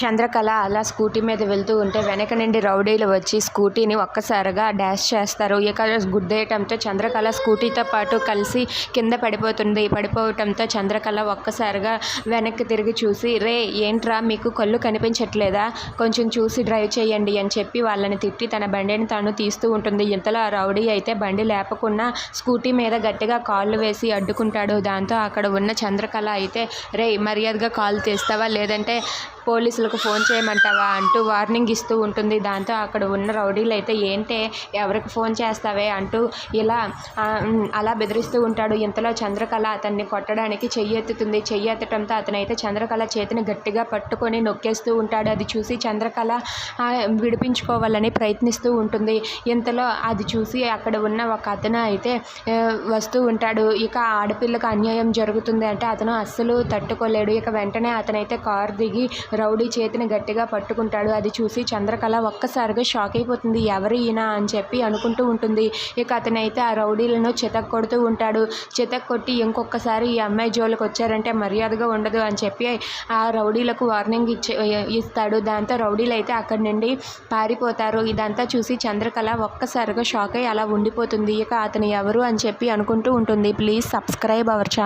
చంద్రకళ అలా స్కూటీ మీద వెళ్తూ ఉంటే వెనక నుండి రౌడీలు వచ్చి స్కూటీని ఒక్కసారిగా డాష్ చేస్తారు. ఇక గుద్దేయటంతో చంద్రకళ స్కూటీతో పాటు కలిసి కింద పడిపోతుంది. పడిపోవటంతో చంద్రకళ ఒక్కసారిగా వెనక్కి తిరిగి చూసి రే ఏంట్రా మీకు కళ్ళు కనిపించట్లేదా? కొంచెం చూసి డ్రైవ్ చేయండి అని చెప్పి వాళ్ళని తిట్టి తన బండిని తాను తీస్తూ ఉంటుంది. ఇంతలో ఆ రౌడీ అయితే బండి లేపకుండా స్కూటీ మీద గట్టిగా కాళ్ళు వేసి అడ్డుకుంటాడు. దాంతో అక్కడ ఉన్న చంద్రకళ అయితే రే మర్యాదగా కాల్ తీస్తావా? లేదంటే పోలీసులకు ఫోన్ చేయమంటావా అంటూ వార్నింగ్ ఇస్తూ ఉంటుంది. దాంతో అక్కడ ఉన్న రౌడీలు అయితే ఏంటే ఎవరికి ఫోన్ చేస్తావే? అంటూ ఇలా అలా బెదిరిస్తూ ఉంటాడు. ఇంతలో చంద్రకళ అతన్ని కొట్టడానికి చెయ్యి ఎత్తుతుంది. చెయ్యి ఎత్తడంతో అతనైతే చంద్రకళ చేతిని గట్టిగా పట్టుకొని నొక్కేస్తూ ఉంటాడు. అది చూసి చంద్రకళ విడిపించుకోవాలని ప్రయత్నిస్తూ ఉంటుంది. ఇంతలో అది చూసి అక్కడ ఉన్న ఒక అతను అయితే వస్తూ ఉంటాడు. ఇక ఆడపిల్లకు అన్యాయం జరుగుతుంది అంటే అతను అస్సలు తట్టుకోలేడు. ఇక వెంటనే అతనైతే కారు దిగి రౌడీ చేతిని గట్టిగా పట్టుకుంటాడు. అది చూసి చంద్రకళ ఒక్కసారిగా షాక్ అయిపోతుంది. ఎవరు ఈయన అని చెప్పి అనుకుంటూ ఉంటుంది. ఇక అతనైతే ఆ రౌడీలను చితక్ కొడుతూ ఉంటాడు. చితక్ కొట్టి ఇంకొకసారి ఈ అమ్మాయి జోలికి వచ్చారంటే మర్యాదగా ఉండదు అని చెప్పి ఆ రౌడీలకు వార్నింగ్ ఇచ్చే ఇస్తాడు. దాంతో రౌడీలు అయితే అక్కడి నుండి పారిపోతారు. ఇదంతా చూసి చంద్రకళ ఒక్కసారిగా షాక్ అయి అలా ఉండిపోతుంది. ఇక అతను ఎవరు అని చెప్పి అనుకుంటూ ఉంటుంది. Please subscribe our channel.